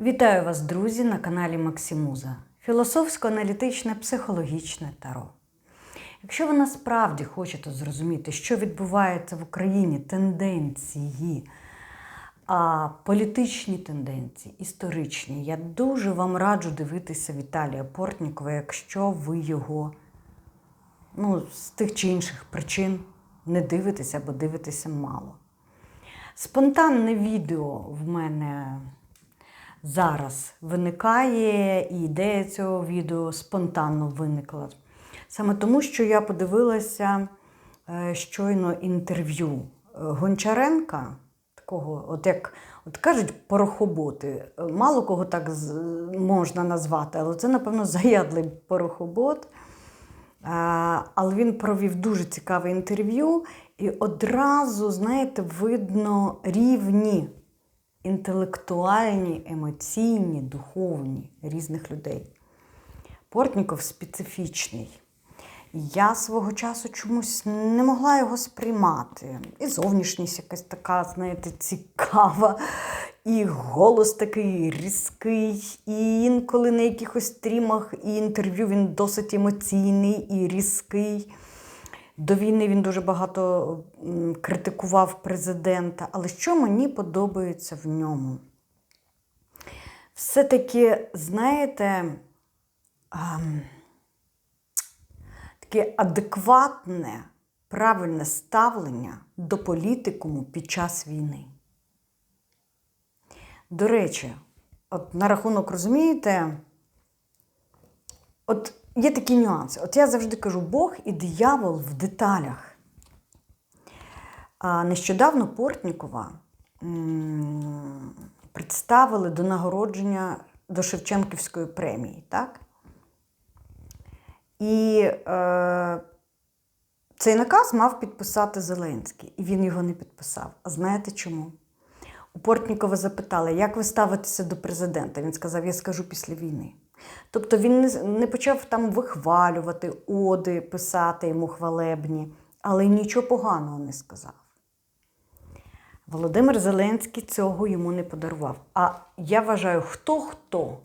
Вітаю вас, друзі, на каналі Максимуза. Філософсько-аналітичне психологічне таро. Якщо ви насправді хочете зрозуміти, що відбувається в Україні, тенденції, а політичні тенденції, історичні, я дуже вам раджу дивитися Віталія Портнікова, якщо ви його ну, з тих чи інших причин не дивитеся або дивитеся мало. Спонтанне відео в мене зараз виникає, і ідея цього відео спонтанно виникла. Саме тому, що я подивилася е, щойно інтерв'ю е, Гончаренка, такого, от як от кажуть, порохоботи. Е, Мало кого так можна назвати, але це, напевно, заядлий порохобот. Але він провів дуже цікаве інтерв'ю, і одразу, знаєте, видно рівні інтелектуальні, емоційні, духовні різних людей. Портніков специфічний. Я свого часу чомусь не могла його сприймати. І зовнішність якась така, знаєте, цікава, і голос такий різкий, і інколи на якихось стрімах і інтерв'ю він досить емоційний і різкий. До війни він дуже багато критикував президента. Але що мені подобається в ньому? Все-таки, знаєте, таке адекватне, правильне ставлення до політикуму під час війни. До речі, от на рахунок розумієте, от є такі нюанси. От я завжди кажу, Бог і диявол в деталях. Нещодавно Портнікова представили до нагородження до Шевченківської премії, так? І е, цей наказ мав підписати Зеленський, і він його не підписав. А знаєте чому? У Портнікова запитали, як ви ставитеся до президента? Він сказав, я скажу після війни. Тобто він не, почав там вихвалювати, оди, писати йому хвалебні, але нічого поганого не сказав. Володимир Зеленський цього йому не подарував. А я вважаю, хто-хто,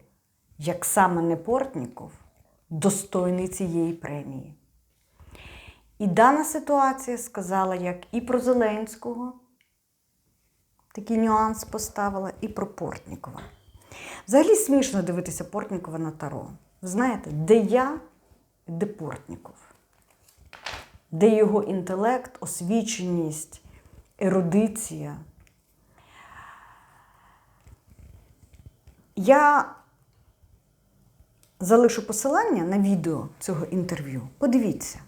як саме не Портніков, достойний цієї премії. І дана ситуація сказала як і про Зеленського, такий нюанс поставила, і про Портнікова. Взагалі смішно дивитися Портнікова на Таро. Знаєте, де я, де Портніков, де його інтелект, освіченість, ерудиція. Я залишу посилання на відео цього інтерв'ю. Подивіться.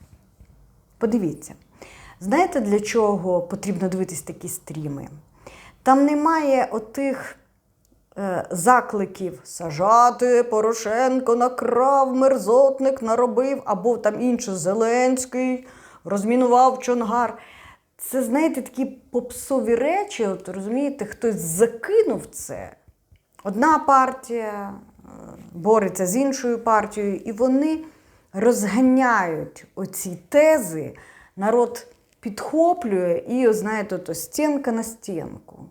Подивіться. Знаєте, для чого потрібно дивитись такі стріми? Там немає отих закликів сажати Порошенко накрав, мерзотник наробив, або там інше Зеленський розмінував Чонгар. Це, знаєте, такі попсові речі, от розумієте, хтось закинув це. Одна партія е, бореться з іншою партією, і вони розганяють оці тези, народ підхоплює і, знаєте, то стінка на стінку.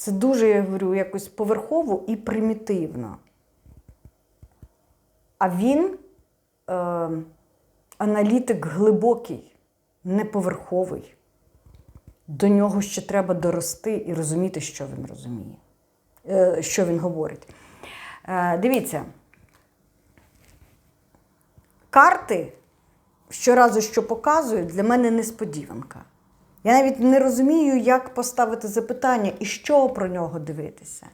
Це дуже, я говорю, якось поверхово і примітивно. А він е, аналітик глибокий, не поверховий. До нього ще треба дорости і розуміти, що він розуміє, е, що він говорить. Е, дивіться, карти щоразу, що показують, для мене несподіванка. Я навіть не розумію, як поставити запитання і що про нього дивитися.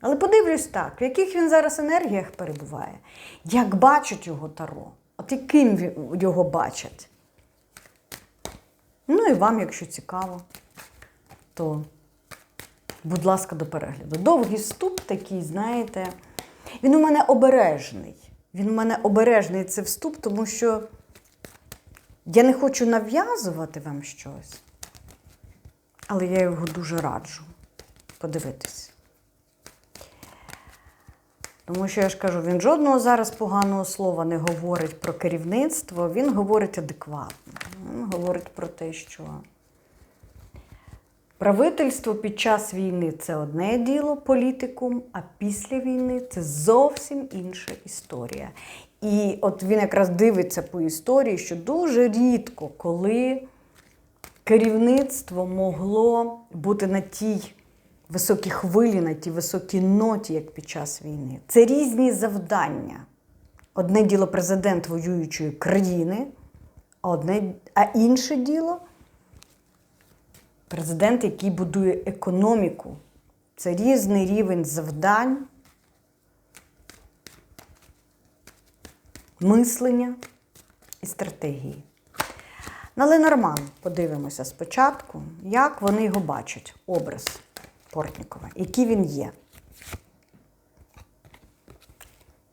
Але подивлюсь так, в яких він зараз енергіях перебуває, як бачать його таро, от яким його бачать. Ну і вам, якщо цікаво, то, будь ласка, до перегляду. Довгий вступ такий, знаєте, він у мене обережний. Він у мене обережний це вступ, тому що я не хочу нав'язувати вам щось, але я його дуже раджу подивитись. Тому що я ж кажу, він жодного зараз поганого слова не говорить про керівництво, він говорить адекватно. Він говорить про те, що Правительство під час війни це одне діло, політикум, а після війни це зовсім інша історія. І от він якраз дивиться по історії, що дуже рідко, коли керівництво могло бути на тій високій хвилі, на тій високій ноті, як під час війни. Це різні завдання. Одне діло президент воюючої країни, одне, а інше діло президент, який будує економіку. Це різний рівень завдань, мислення і стратегії. На Ленорман подивимося спочатку, як вони його бачать, образ Портнікова, який він є.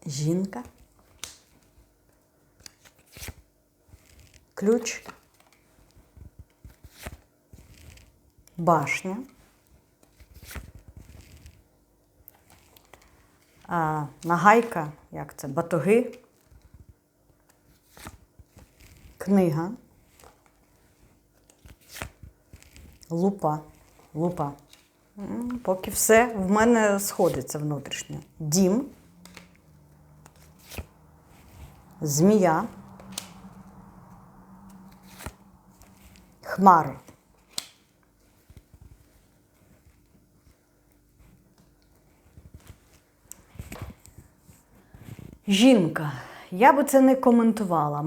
Жінка. Ключ. Башня. А, нагайка, як це? Батоги. Книга. Лупа. Лупа. Поки все в мене сходиться внутрішньо. Дім. Змія. Хмари. Жінка. Я би це не коментувала.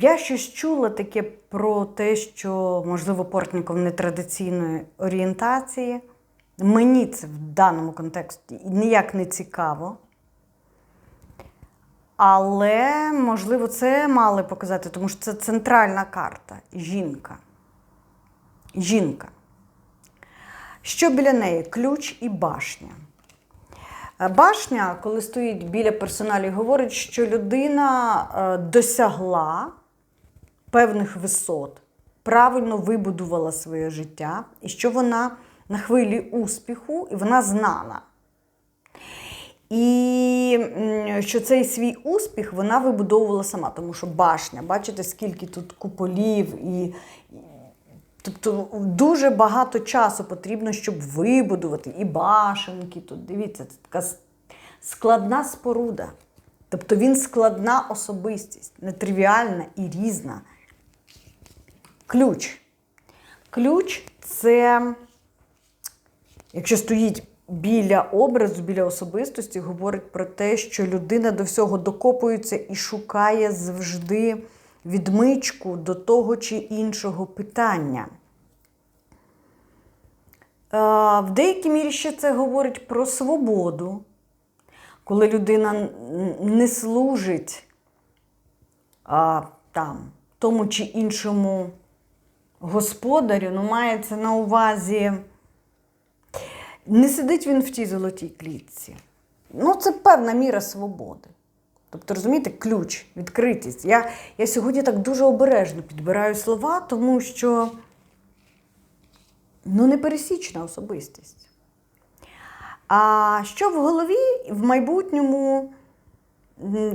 Я щось чула таке про те, що, можливо, Портніков нетрадиційної орієнтації. Мені це в даному контексті ніяк не цікаво. Але, можливо, це мали показати, тому що це центральна карта. Жінка. Жінка. Що біля неї? Ключ і башня. Е, Башня, коли стоїть біля персоналів, говорить, що людина е, досягла певних висот, правильно вибудувала своє життя, і що вона на хвилі успіху, і вона знана. І що цей свій успіх вона вибудовувала сама, тому що башня, бачите, скільки тут куполів і. Тобто дуже багато часу потрібно, щоб вибудувати і башенки тут. Дивіться, це така складна споруда. Тобто він складна особистість, нетривіальна і різна. Ключ. Ключ це, якщо стоїть біля образу, біля особистості, говорить про те, що людина до всього докопується і шукає завжди відмичку до того чи іншого питання. Е, В деякій мірі ще це говорить про свободу, коли людина не служить там, тому чи іншому господарю, ну мається на увазі, не сидить він в тій золотій клітці. Ну, це певна міра свободи. Тобто, розумієте, ключ, відкритість. Я, я сьогодні так дуже обережно підбираю слова, тому що ну, непересічна особистість. А що в голові в майбутньому?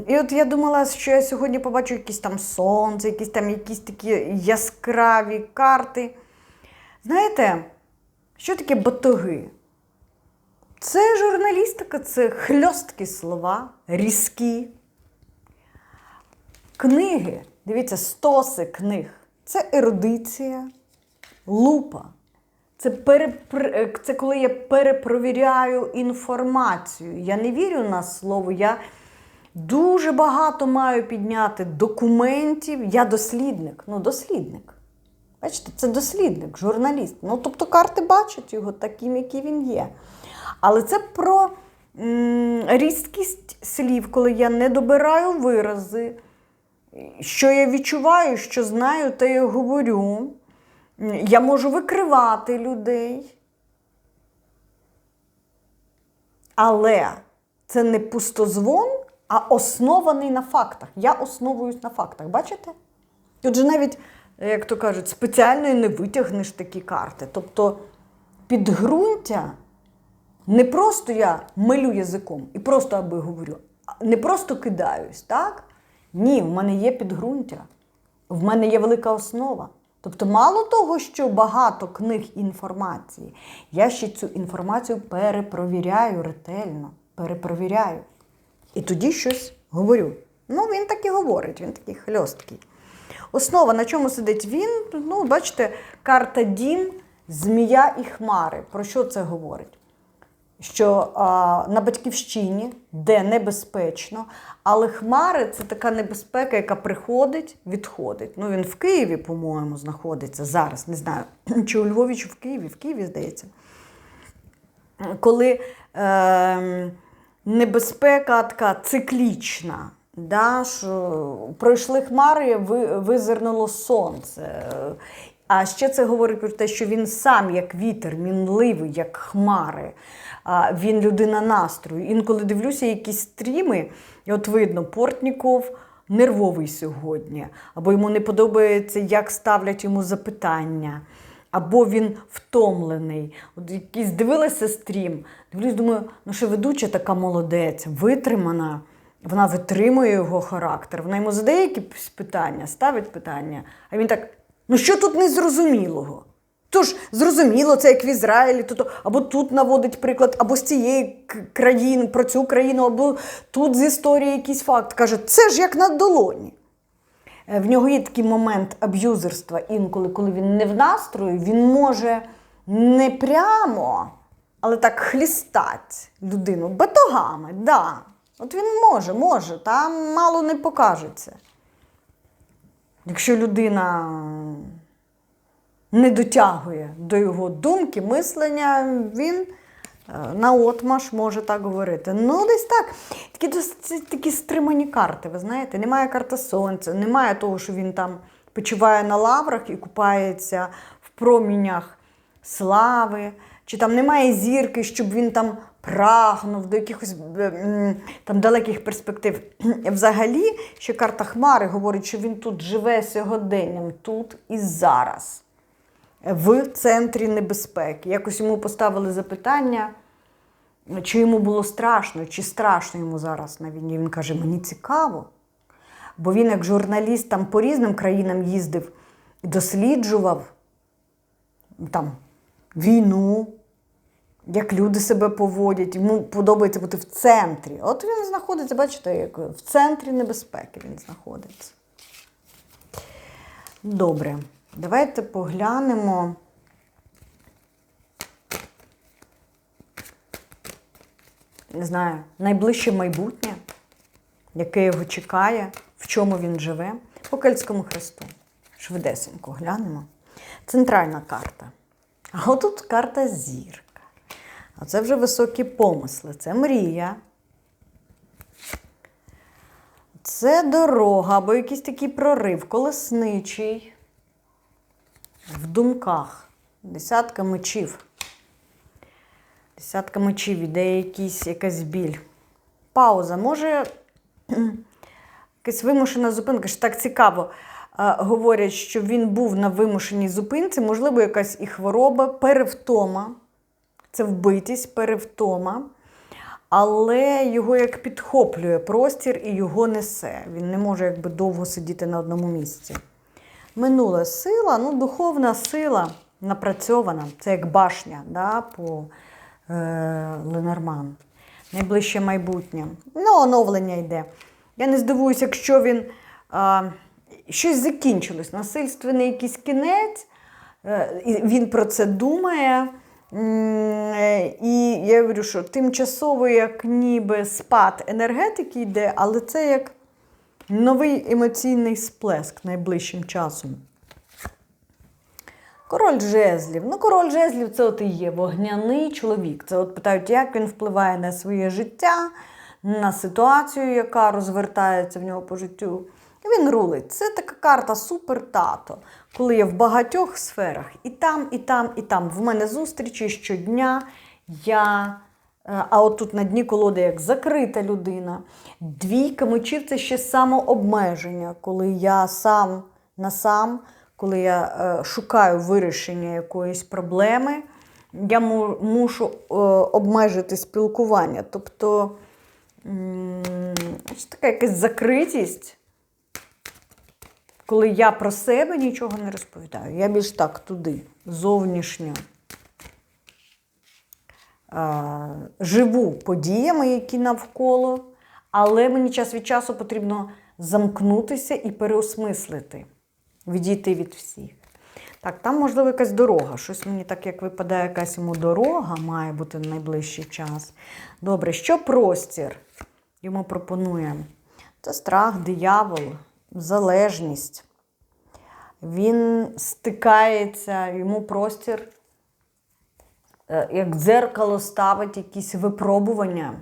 І от я думала, що я сьогодні побачу якісь там сонце, якісь там якісь такі яскраві карти. Знаєте, що таке батоги? Це журналістика, це хльосткі слова, різкі. Книги, дивіться, стоси книг. Це ерудиція, лупа. Це, перепр... це коли я перепровіряю інформацію. Я не вірю на слово. Я дуже багато маю підняти документів. Я дослідник. Ну, дослідник. Бачите, це дослідник, журналіст. Ну, тобто карти бачать його таким, який він є. Але це про м, різкість слів, коли я не добираю вирази, що я відчуваю, що знаю, те я говорю. Я можу викривати людей. Але це не пустозвон, а оснований на фактах. Я основуюсь на фактах. Бачите? Тут же навіть, як то кажуть, спеціально і не витягнеш такі карти. Тобто підґрунтя не просто я милю язиком і просто аби говорю, не просто кидаюсь, так? Ні, в мене є підґрунтя, в мене є велика основа. Тобто, мало того, що багато книг інформації, я ще цю інформацію перепровіряю ретельно, перепровіряю. І тоді щось говорю. Ну, він так і говорить, він такий хльосткий. Основа, на чому сидить він, ну, бачите, карта Дім, Змія і Хмари. Про що це говорить? Що а, на батьківщині, де небезпечно, але хмари це така небезпека, яка приходить, відходить. Ну, він в Києві, по-моєму, знаходиться зараз. Не знаю, чи у Львові, чи в Києві, в Києві, здається. Коли е, небезпека така циклічна, да, що пройшли хмари, ви- визирнуло сонце. А ще це говорить про те, що він сам як вітер, мінливий, як хмари. Він людина настрою. Інколи дивлюся якісь стріми, і от видно, Портніков нервовий сьогодні, або йому не подобається, як ставлять йому запитання, або він втомлений. От якийсь дивилася стрім, дивлюсь, думаю, ну що ведуча така молодець, витримана. Вона витримує його характер. Вона йому задає якісь питання, ставить питання, а він так: ну що тут незрозумілого? Тож зрозуміло, це як в Ізраїлі, то, то або тут наводить приклад, або з цієї країни, про цю країну, або тут з історії якийсь факт. Каже, це ж як на долоні. Е, В нього є такий момент аб'юзерства інколи, коли він не в настрої, він може не прямо, але так хлістати людину батогами. Да. От він може, може, там мало не покажеться. Якщо людина не дотягує до його думки, мислення, він е, наотмаш може так говорити. Ну, десь так. Такі, досить такі стримані карти, ви знаєте, немає карти сонця, немає того, що він там почиває на лаврах і купається в промінях слави, чи там немає зірки, щоб він там прагнув до якихось там далеких перспектив. Взагалі, ще карта Хмари говорить, що він тут живе сьогоденням, тут і зараз в центрі небезпеки. Якось йому поставили запитання, чи йому було страшно, чи страшно йому зараз на війні. Він каже: мені цікаво. Бо він, як журналіст, там по різним країнам їздив досліджував там війну, як люди себе поводять. Йому подобається бути в центрі. От він знаходиться, бачите, як в центрі небезпеки він знаходиться. Добре, давайте поглянемо. Не знаю, найближче майбутнє, яке його чекає, в чому він живе. По Кельтському хресту. Швидесенько глянемо. Центральна карта. А отут карта зірка. А це вже високі помисли, це мрія. Це дорога або якийсь такий прорив, колесничий. В думках. Десятка мечів. Десятка мечів іде якийсь, якась біль. Пауза. Може, якась вимушена зупинка, що так цікаво. Говорять, що він був на вимушеній зупинці, можливо, якась і хвороба, перевтома. Це вбитість, перевтома. Але його як підхоплює простір і його несе. Він не може якби довго сидіти на одному місці. Минула сила, ну, духовна сила напрацьована. Це як башня да, по е, Ленорман. Найближче майбутнє. Ну, оновлення йде. Я не здивуюся, якщо він а, щось закінчилось, насильственний якийсь кінець, е, він про це думає. І я говорю, що тимчасово, як ніби спад енергетики йде, але це як новий емоційний сплеск найближчим часом. Король жезлів. Ну, король жезлів це от і є вогняний чоловік. Це от питають, як він впливає на своє життя, на ситуацію, яка розвертається в нього по життю. І він рулить. Це така карта супер-тато, коли я в багатьох сферах і там, і там, і там. В мене зустрічі щодня. Я. е, А от тут на дні колоди як закрита людина. Двійка мечів це ще самообмеження, коли я сам на сам, коли я е, шукаю вирішення якоїсь проблеми, я му- мушу е, обмежити спілкування. Тобто ось така якась закритість, коли я про себе нічого не розповідаю. Я більш так туди, зовнішньо. Живу подіями, які навколо, але мені час від часу потрібно замкнутися і переосмислити, відійти від всіх. Так, там, можливо, якась дорога. Щось мені так, як випадає, якась йому дорога, має бути в найближчий час. Добре, що простір йому пропонує? Це страх, диявол, залежність. Він стикається, йому простір, як дзеркало ставить якісь випробування,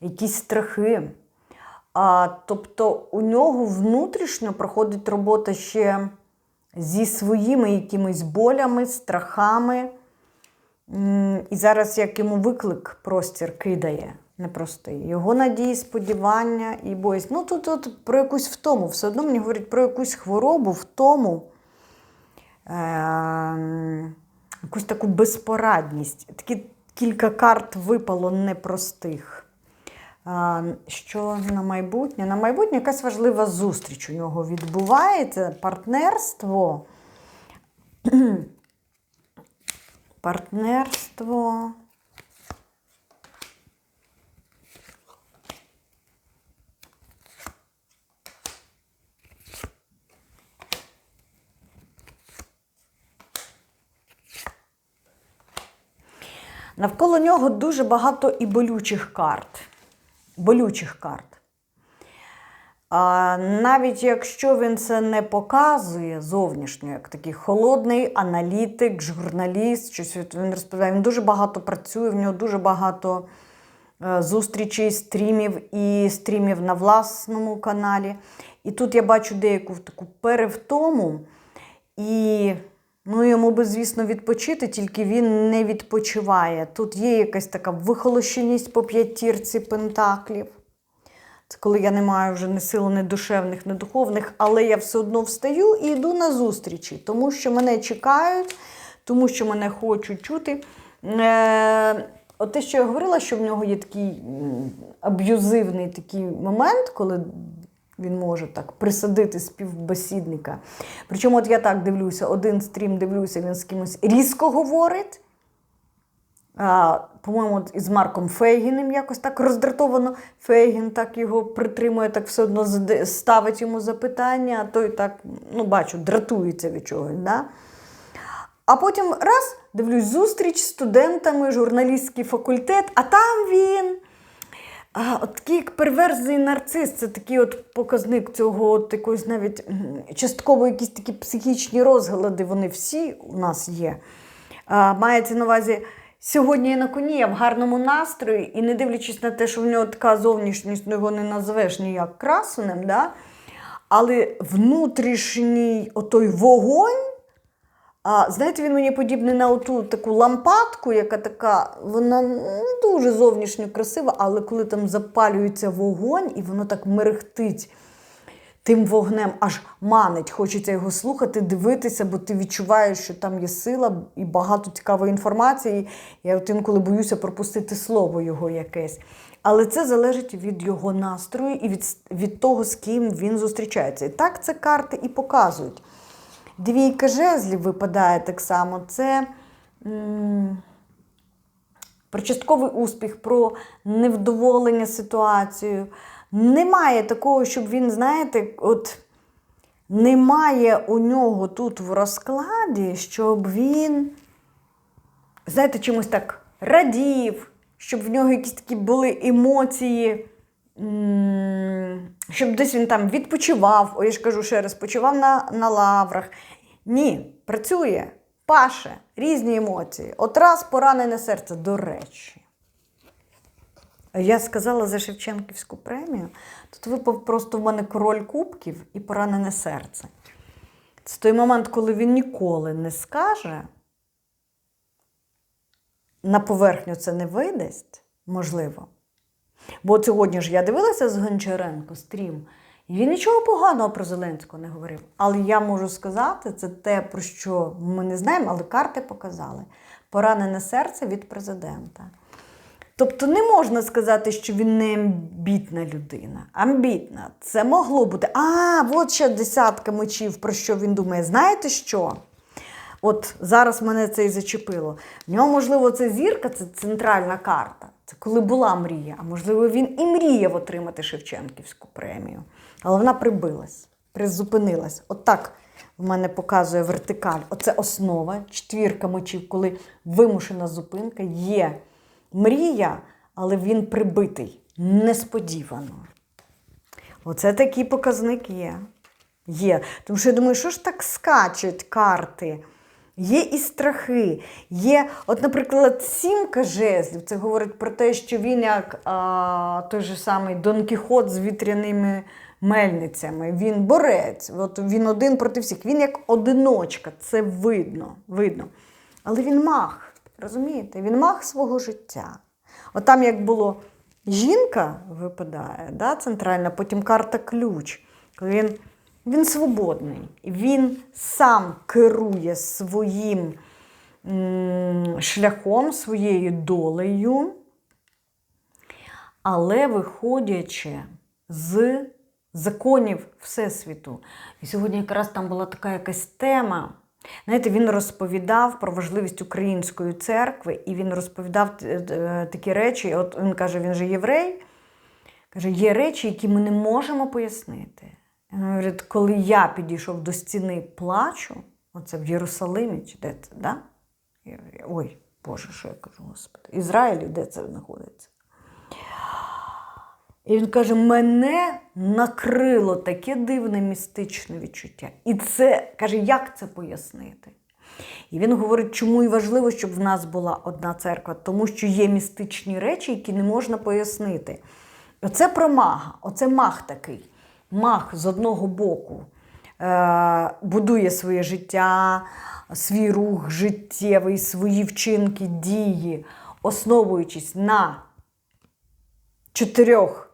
якісь страхи. А, тобто у нього внутрішньо проходить робота ще зі своїми якимись болями, страхами. І зараз як йому виклик простір кидає непростий. Його надії, сподівання і боязнь. Ну тут, тут про якусь втому. Все одно мені говорять про якусь хворобу, втому, е- якусь таку безпорадність. Такі кілька карт випало непростих. Що на майбутнє? На майбутнє якась важлива зустріч у нього відбувається, партнерство. Партнерство. Навколо нього дуже багато і болючих карт. Болючих карт. А, навіть якщо він це не показує зовнішньо, як такий холодний аналітик, журналіст, щось він розповідає, він дуже багато працює, в нього дуже багато е, зустрічей, стрімів і стрімів на власному каналі. І тут я бачу деяку таку перевтому. І йому би, звісно, відпочити, тільки він не відпочиває. Тут є якась така вихолощеність по п'ятірці пентаклів. Це коли я не маю вже ні сил, ні душевних, ні духовних, але я все одно встаю і йду на зустрічі, тому що мене чекають, тому що мене хочуть чути. Е, От те, що я говорила, що в нього є такий аб'юзивний такий момент, коли він може так присадити співбесідника. Причому, от я так дивлюся, один стрім дивлюся, він з кимось різко говорить. По-моєму, із Марком Фейгіним якось так роздратовано. Фейгін так його притримує, так все одно ставить йому запитання, а той так, ну, бачу, дратується від чогось. Да? А потім раз, дивлюсь, зустріч з студентами, журналістський факультет, а там він. А, от такий як перверзний нарцис, це такий от показник цього от якоїсь навіть частково якісь такі психічні розглади, вони всі у нас є. А, мається на увазі, сьогодні я на коні, я в гарному настрої, і не дивлячись на те, що в нього така зовнішність, ну його не називеш ніяк красунем, да? але внутрішній отой вогонь. А, знаєте, він мені подібний на оту таку лампадку, яка така, вона не дуже зовнішньо красива, але коли там запалюється вогонь і воно так мерехтить тим вогнем, аж манить, хочеться його слухати, дивитися, бо ти відчуваєш, що там є сила і багато цікавої інформації. Я от інколи боюся пропустити слово його якесь. Але це залежить від його настрою і від, від того, з ким він зустрічається. І так це карти і показують. Двійка жезлів випадає так само. Це м, про частковий успіх, про невдоволення ситуацією. Немає такого, щоб він, знаєте, от немає у нього тут в розкладі, щоб він, знаєте, чимось так радів, щоб в нього якісь такі були емоції. м, Щоб десь він там відпочивав, о, я ж кажу ще раз, почував на, на лаврах. Ні, працює, паше, різні емоції. От раз поранене серце, до речі. Я сказала за Шевченківську премію. Тут випав просто в мене король кубків і поранене серце. Це той момент, коли він ніколи не скаже, на поверхню це не видасть, можливо. Бо сьогодні ж я дивилася з Гончаренко стрім, і він нічого поганого про Зеленського не говорив. Але я можу сказати, це те, про що ми не знаємо, але карти показали. Поранене серце від президента. Тобто не можна сказати, що він не амбітна людина. Амбітна. Це могло бути. А, от ще десятка мечів, про що він думає. Знаєте що? От зараз мене це і зачепило. В нього, можливо, це зірка, це центральна карта. Це коли була мрія. А можливо, він і мріяв отримати Шевченківську премію. Але вона прибилась, призупинилась. Отак в мене показує вертикаль. Оце основа, четвірка мечів, коли вимушена зупинка є мрія, але він прибитий несподівано. Оце такий показник є. Є. Тому що я думаю, що ж так скачуть карти? Є і страхи. Є, от, наприклад, сімка жезлів. Це говорить про те, що він як а, той же самий Дон Кіхот з вітряними мельницями. Він борець. От він один проти всіх. Він як одиночка. Це видно. видно. Але він мах. Розумієте? Він мах свого життя. От там, як було жінка випадає, да, центральна, потім карта ключ. Коли він, він свободний, він сам керує своїм шляхом, своєю долею, але виходячи з законів Всесвіту. І сьогодні якраз там була така якась тема. Знаєте, він розповідав про важливість української церкви, і він розповідав е, е, такі речі. От він каже, він же єврей. Каже, є речі, які ми не можемо пояснити. Він говорить, коли я підійшов до стіни плачу, оце в Єрусалимі, чи де це, да? Ой, Боже, що я кажу, Господи, Ізраїлі, де це знаходиться? І він каже: мене накрило таке дивне містичне відчуття. І це каже, як це пояснити? І він говорить, чому і важливо, щоб в нас була одна церква, тому що є містичні речі, які не можна пояснити. Оце про мага, оце маг такий. Маг з одного боку е- будує своє життя, свій рух життєвий, свої вчинки, дії, основуючись на чотирьох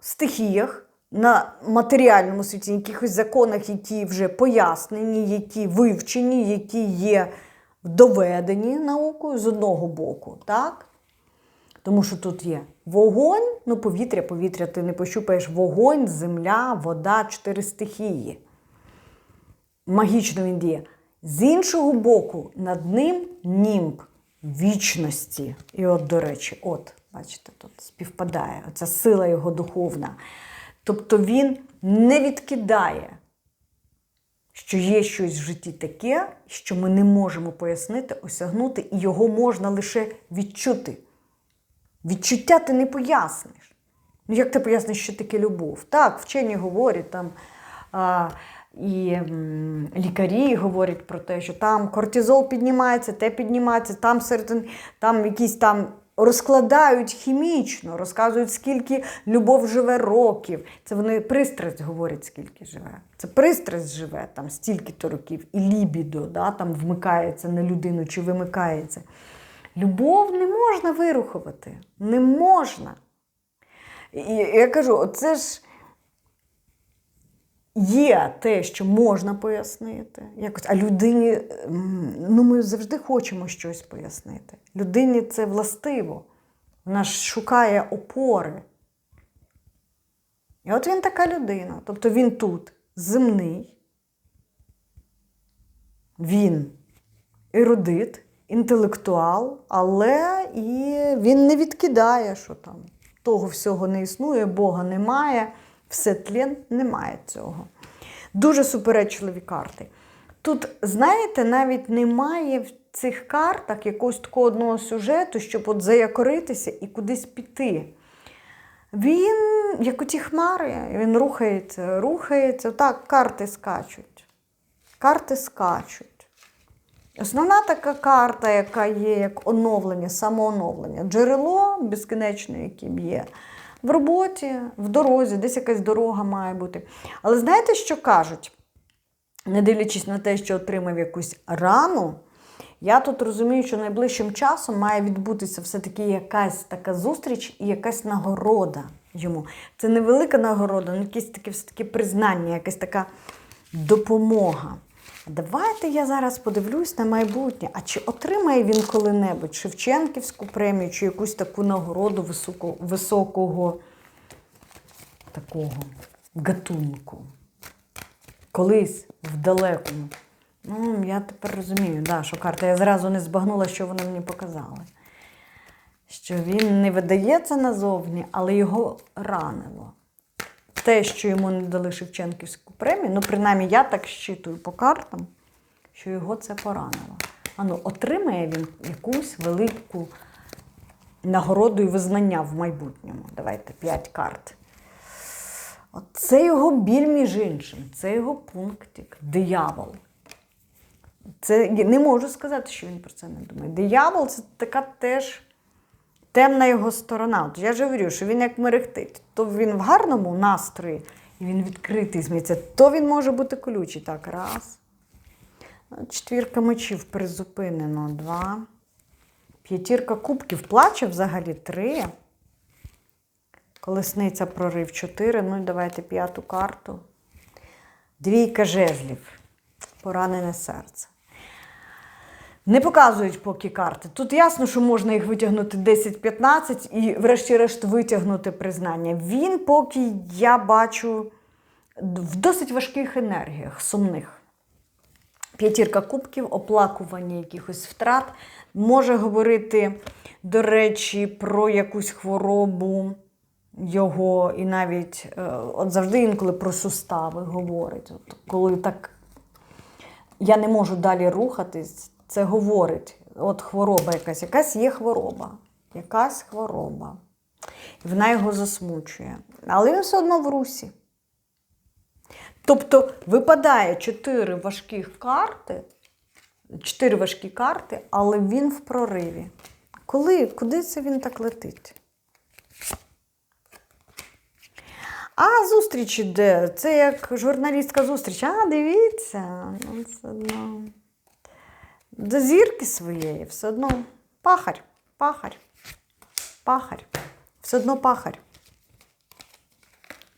стихіях, на матеріальному світі, якихось законах, які вже пояснені, які вивчені, які є доведені наукою з одного боку. так? Тому що тут є вогонь, ну повітря, повітря, ти не пощупаєш вогонь, земля, вода, чотири стихії. Магічно він діє. З іншого боку, над ним німб вічності. І от, до речі, от, бачите, тут співпадає оця сила його духовна. Тобто він не відкидає, що є щось в житті таке, що ми не можемо пояснити, осягнути, і його можна лише відчути. Відчуття ти не поясниш. Ну, як ти поясниш, що таке любов? Так, вчені говорять там. А, і лікарі говорять про те, що там кортизол піднімається, те піднімається, там серед там якісь там розкладають хімічно, розказують, скільки любов живе років. Це вони пристрасть говорять, скільки живе. Це пристрасть живе там стільки-то років, і лібідо да, там вмикається на людину чи вимикається. Любов не можна вирухувати. Не можна. І я кажу, це ж є те, що можна пояснити. Якось, А людині, ну ми завжди хочемо щось пояснити. Людині це властиво. Вона ж шукає опори. І от він така людина. Тобто він тут земний, він ерудит, інтелектуал, але і він не відкидає, що там того всього не існує, Бога немає, все тлен, немає цього. Дуже суперечливі карти. Тут, знаєте, навіть немає в цих картах якогось такого одного сюжету, щоб от заякоритися і кудись піти. Він, як оті хмари, він рухається, рухається. Так, карти скачуть. Карти скачуть. Основна така карта, яка є як оновлення, самооновлення, джерело безкінечне, яким є. В роботі, в дорозі, десь якась дорога має бути. Але знаєте, що кажуть? Не дивлячись на те, що отримав якусь рану, я тут розумію, що найближчим часом має відбутися все-таки якась така зустріч і якась нагорода йому. Це невелика нагорода, але якесь таке все-таки признання, якась така допомога. Давайте я зараз подивлюсь на майбутнє. А чи отримає він коли-небудь Шевченківську премію, чи якусь таку нагороду високо, високого такого гатунку? Колись в далекому. Ну, я тепер розумію, да, що карта. Я зразу не збагнула, що вони мені показали. Що він не видається назовні, але його ранило. Те, що йому не дали Шевченківську премію, ну, принаймні, я так щитую по картам, що його це поранило. Ану, отримає він якусь велику нагороду і визнання в майбутньому. Давайте п'ять карт. От це його біль між іншим, це його пунктик, диявол. Це не можу сказати, що він про це не думає. Диявол це така теж темна його сторона. От я ж говорю, що він як мерехтить. То він в гарному настрої, і він відкритий зміється, то він може бути колючий. Так, раз. Четвірка мечів призупинено. Два. П'ятірка кубків плаче взагалі три. Колесниця прорив 4. Ну і давайте п'яту карту. Двійка жезлів. Поранене серце. Не показують поки карти. Тут ясно, що можна їх витягнути 10-15 і, врешті-решт, витягнути признання. Він поки я бачу в досить важких енергіях, сумних. П'ятірка кубків, оплакування якихось втрат. Може говорити, до речі, про якусь хворобу його, і навіть е, от завжди інколи про сустави говорить. От коли так я не можу далі рухатись, це говорить. От хвороба якась, якась є хвороба, якась хвороба. І вона його засмучує. Але він все одно в русі. Тобто випадає чотири важких карти, чотири важкі карти, але він в прориві. Коли? Куди це він так летить? А зустріч іде. Це як журналістка зустріч. А, дивіться. Ну, все одно. До зірки своєї, все одно пахар, пахар, пахар. Все одно пахар.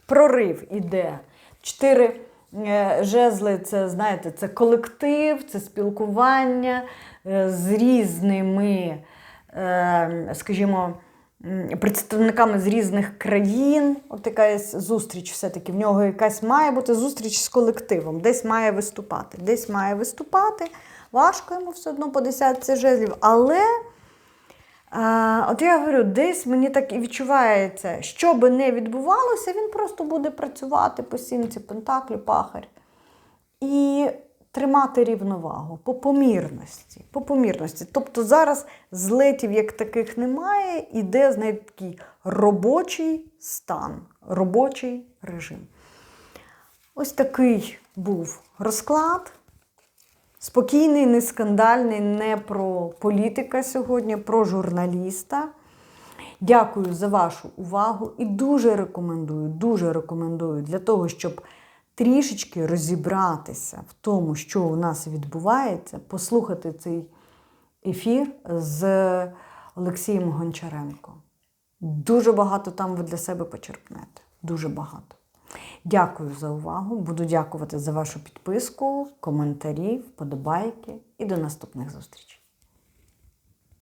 Прорив іде. Чотири е, жезли це, знаєте, це колектив, це спілкування е, з різними, е, скажімо, представниками з різних країн. От якась зустріч все-таки. В нього якась має бути зустріч з колективом, десь має виступати. Десь має виступати. Важко йому все одно по десятці жезлів. Але, а, от я говорю, десь мені так і відчувається, що би не відбувалося, він просто буде працювати по сімці пентаклі, пахар. І тримати рівновагу по помірності. По помірності. Тобто зараз злетів як таких немає, іде знаєте, такий робочий стан, робочий режим. Ось такий був розклад. Спокійний, не скандальний, не про політика сьогодні, про журналіста. Дякую за вашу увагу і дуже рекомендую, дуже рекомендую для того, щоб трішечки розібратися в тому, що у нас відбувається, послухати цей ефір з Олексієм Гончаренко. Дуже багато там ви для себе почерпнете. Дуже багато. Дякую за увагу. Буду дякувати за вашу підписку, коментарі, вподобайки і до наступних зустрічей.